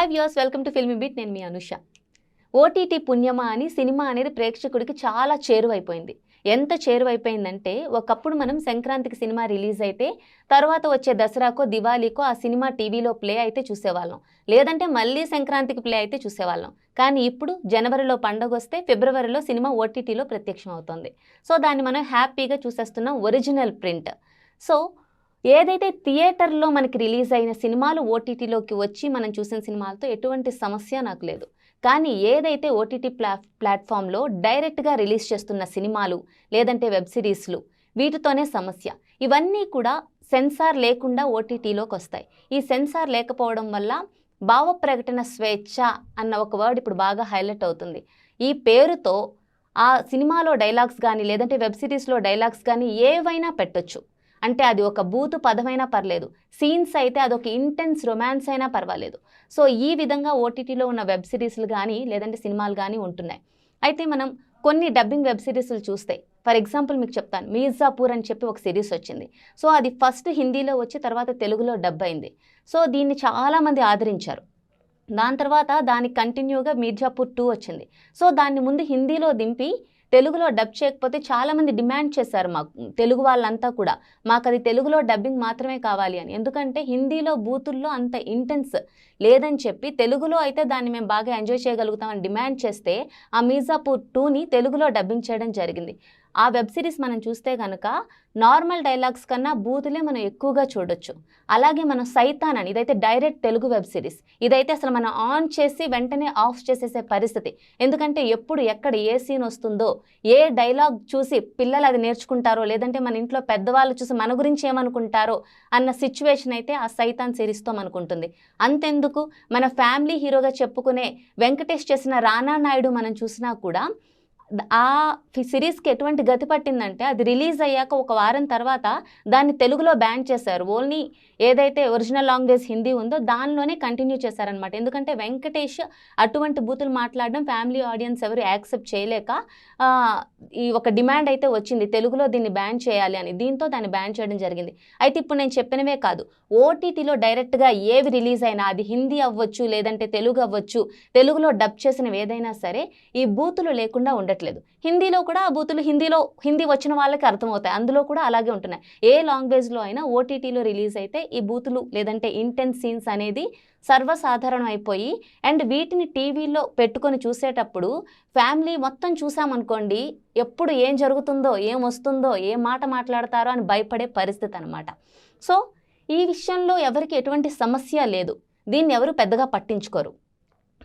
Hi views welcome to Filmi Beat నేను మీ Anusha. OTT పుణ్యమా అని సినిమా అనేది ప్రేక్షకుడికి చాలా చేరువైపోయింది. ఎంత చేరువైపోయిందంటే ఒకప్పుడు మనం సంక్రాంతికి సినిమా రిలీజ్ అయితే తర్వాత వచ్చే దసరాకో దివాళీకో ఆ సినిమా టీవీలో ప్లే అయితే చూసేవాళ్ళం. లేదంటే మళ్ళీ సంక్రాంతికి ప్లే అయితే చూసేవాళ్ళం. కానీ ఇప్పుడు జనవరిలో పండగ వస్తే ఫిబ్రవరిలో సినిమా ఓటీటీలో ప్రత్యక్షం అవుతుంది సో దాన్ని మనం హ్యాపీగా చూసేస్తున్నాం ఒరిజినల్ ప్రింట్. సో ఏదైతే థియేటర్లో మనకి రిలీజ్ అయిన సినిమాలు ఓటీటీలోకి వచ్చి మనం చూసిన సినిమాలతో ఎటువంటి సమస్య నాకు లేదు. కానీ ఏదైతే ఓటీటీ ప్లా ప్లాట్ఫామ్లో డైరెక్ట్గా రిలీజ్ చేస్తున్న సినిమాలు లేదంటే వెబ్ సిరీస్లు వీటితోనే సమస్య. ఇవన్నీ కూడా సెన్సార్ లేకుండా ఓటీటీలోకి వస్తాయి. ఈ సెన్సార్ లేకపోవడం వల్ల భావ ప్రకటన స్వేచ్ఛ అన్న ఒక వర్డ్ ఇప్పుడు బాగా హైలైట్ అవుతుంది. ఈ పేరుతో ఆ సినిమాలో డైలాగ్స్ కానీ లేదంటే వెబ్ సిరీస్లో డైలాగ్స్ కానీ ఏవైనా పెట్టొచ్చు. అంటే అది ఒక బూతు పదమైనా పర్లేదు. సీన్స్ అయితే అదొక ఇంటెన్స్ రొమాన్స్ అయినా పర్వాలేదు. సో ఈ విధంగా ఓటీటీలో ఉన్న వెబ్ సిరీస్లు కానీ లేదంటే సినిమాలు కానీ ఉంటున్నాయి. అయితే మనం కొన్ని డబ్బింగ్ వెబ్ సిరీస్లు చూస్తే ఫర్ ఎగ్జాంపుల్ మీకు చెప్తాను. మీర్జాపూర్ అని చెప్పి ఒక సిరీస్ వచ్చింది. సో అది ఫస్ట్ హిందీలో వచ్చి తర్వాత తెలుగులో డబ్ అయింది. సో దీన్ని చాలామంది ఆదరించారు. దాని తర్వాత దానికి కంటిన్యూగా మీర్జాపూర్ టూ వచ్చింది. సో దాన్ని ముందు హిందీలో దింపి తెలుగులో డబ్ చేయకపోతే చాలామంది డిమాండ్ చేశారు మాకు తెలుగు వాళ్ళంతా కూడా. మాకు అది తెలుగులో డబ్బింగ్ మాత్రమే కావాలి అని. ఎందుకంటే హిందీలో బూతుల్లో అంత ఇంటెన్స్ లేదని చెప్పి తెలుగులో అయితే దాన్ని మేము బాగా ఎంజాయ్ చేయగలుగుతామని డిమాండ్ చేస్తే ఆ మీర్జాపూర్ టూని తెలుగులో డబ్బింగ్ చేయడం జరిగింది. ఆ వెబ్ సిరీస్ మనం చూస్తే కనుక నార్మల్ డైలాగ్స్ కన్నా బూతులే మనం ఎక్కువగా చూడొచ్చు. అలాగే మనం సైతాన్ అని ఇదైతే డైరెక్ట్ తెలుగు వెబ్ సిరీస్. ఇదైతే అసలు మనం ఆన్ చేసి వెంటనే ఆఫ్ చేసేసే పరిస్థితి. ఎందుకంటే ఎప్పుడు ఎక్కడ ఏ సీన్ వస్తుందో ఏ డైలాగ్ చూసి పిల్లలు అది నేర్చుకుంటారో లేదంటే మన ఇంట్లో పెద్దవాళ్ళు చూసి మన గురించి ఏమనుకుంటారో అన్న సిచ్యువేషన్ అయితే ఆ సైతాన్ సిరీస్తో మనకుంటుంది అంతెందుకు? మన ఫ్యామిలీ హీరోగా చెప్పుకునే వెంకటేష్ చేసిన రానా నాయుడు మనం చూసినా కూడా ఆ సిరీస్కి ఎటువంటి గతి పట్టిందంటే అది రిలీజ్ అయ్యాక ఒక వారం తర్వాత దాన్ని తెలుగులో బ్యాన్ చేశారు. ఓన్లీ ఏదైతే ఒరిజినల్ లాంగ్వేజ్ హిందీ ఉందో దానిలోనే కంటిన్యూ చేశారనమాట ఎందుకంటే వెంకటేష్ అటువంటి బూతులు మాట్లాడడం ఫ్యామిలీ ఆడియన్స్ ఎవరు యాక్సెప్ట్ చేయలేక ఈ ఒక డిమాండ్ అయితే వచ్చింది. తెలుగులో దీన్ని బ్యాన్ చేయాలి అని. దీంతో దాన్ని బ్యాన్ చేయడం జరిగింది. అయితే ఇప్పుడు నేను చెప్పినవే కాదు. ఓటీటీలో డైరెక్ట్గా ఏవి రిలీజ్ అయినా అది హిందీ అవ్వచ్చు లేదంటే తెలుగు అవ్వచ్చు తెలుగులో డబ్ చేసినవి ఏదైనా సరే ఈ బూతులు లేకుండా ఉండటం. ఉండట్లేదు హిందీలో కూడా ఆ బూతులు హిందీలో హిందీ వచ్చిన వాళ్ళకి అర్థమవుతాయి. అందులో కూడా అలాగే ఉంటున్నాయి. ఏ లాంగ్వేజ్లో అయినా ఓటీటీలో రిలీజ్ అయితే ఈ బూతులు లేదంటే ఇంటెన్స్ సీన్స్ అనేది సర్వసాధారణం అయిపోయి అండ్ వీటిని టీవీలో పెట్టుకొని చూసేటప్పుడు ఫ్యామిలీ మొత్తం చూసామనుకోండి ఎప్పుడు ఏం జరుగుతుందో ఏం వస్తుందో ఏ మాట మాట్లాడతారో అని భయపడే పరిస్థితి అనమాట సో ఈ విషయంలో ఎవరికి ఎటువంటి సమస్య లేదు. దీన్ని ఎవరు పెద్దగా పట్టించుకోరు.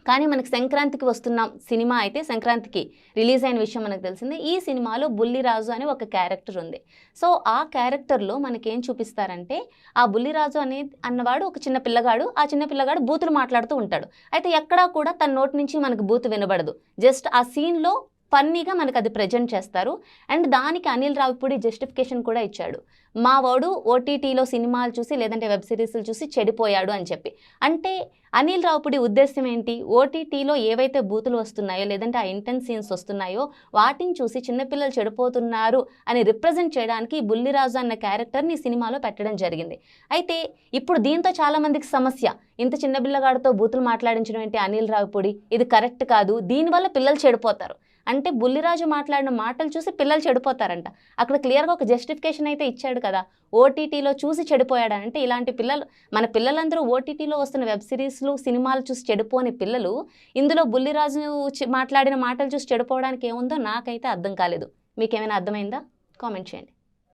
కానీ మనకి సంక్రాంతికి వస్తున్నాం సినిమా అయితే సంక్రాంతికి రిలీజ్ అయిన విషయం మనకు తెలిసింది. ఈ సినిమాలో బుల్లిరాజు అని ఒక క్యారెక్టర్ ఉంది. సో ఆ క్యారెక్టర్లో మనకేం చూపిస్తారంటే ఆ బుల్లిరాజు అనే అన్నవాడు ఒక చిన్న పిల్లగాడు ఆ చిన్న పిల్లగాడు బూతులు మాట్లాడుతూ ఉంటాడు. అయితే ఎక్కడా కూడా తన నోటి నుంచి మనకు బూతు వినబడదు. జస్ట్ ఆ సీన్లో ఫన్నీగా మనకు అది ప్రజెంట్ చేస్తారు. అండ్ దానికి అనిల్ రావిపూడి జస్టిఫికేషన్ కూడా ఇచ్చాడు. మా వాడు ఓటీటీలో సినిమాలు చూసి లేదంటే వెబ్ సిరీస్లు చూసి చెడిపోయాడు అని చెప్పి. అంటే అనిల్ రావుపుడి ఉద్దేశం ఏంటి? ఓటీటీలో ఏవైతే బూతులు వస్తున్నాయో లేదంటే ఆ ఇంటెన్స్ సీన్స్ వస్తున్నాయో వాటిని చూసి చిన్నపిల్లలు చెడిపోతున్నారు అని రిప్రజెంట్ చేయడానికి బుల్లిరాజు అన్న క్యారెక్టర్ని సినిమాలో పెట్టడం జరిగింది. అయితే ఇప్పుడు దీంతో చాలామందికి సమస్య. ఇంత చిన్న పిల్లగాడితో బూతులు మాట్లాడించడం ఏంటి అనిల్ రావుపుడి ఇది కరెక్ట్ కాదు. దీనివల్ల పిల్లలు చెడిపోతారు. అంటే బుల్లిరాజు మాట్లాడిన మాటలు చూసి పిల్లలు చెడిపోతారంట. అక్కడ క్లియర్గా ఒక జస్టిఫికేషన్ అయితే ఇచ్చాడు కదా. ఓటీటీలో చూసి చెడిపోయాడు అంటే ఇలాంటి పిల్లలు మన పిల్లలందరూ ఓటీటీలో వస్తున్న వెబ్ సిరీస్లు సినిమాలు చూసి చెడిపోని పిల్లలు ఇందులో బుల్లిరాజు మాట్లాడిన మాటలు చూసి చెడిపోవడానికి ఏముందో నాకైతే అర్థం కాలేదు. మీకేమైనా అర్థమైందా? కామెంట్ చేయండి.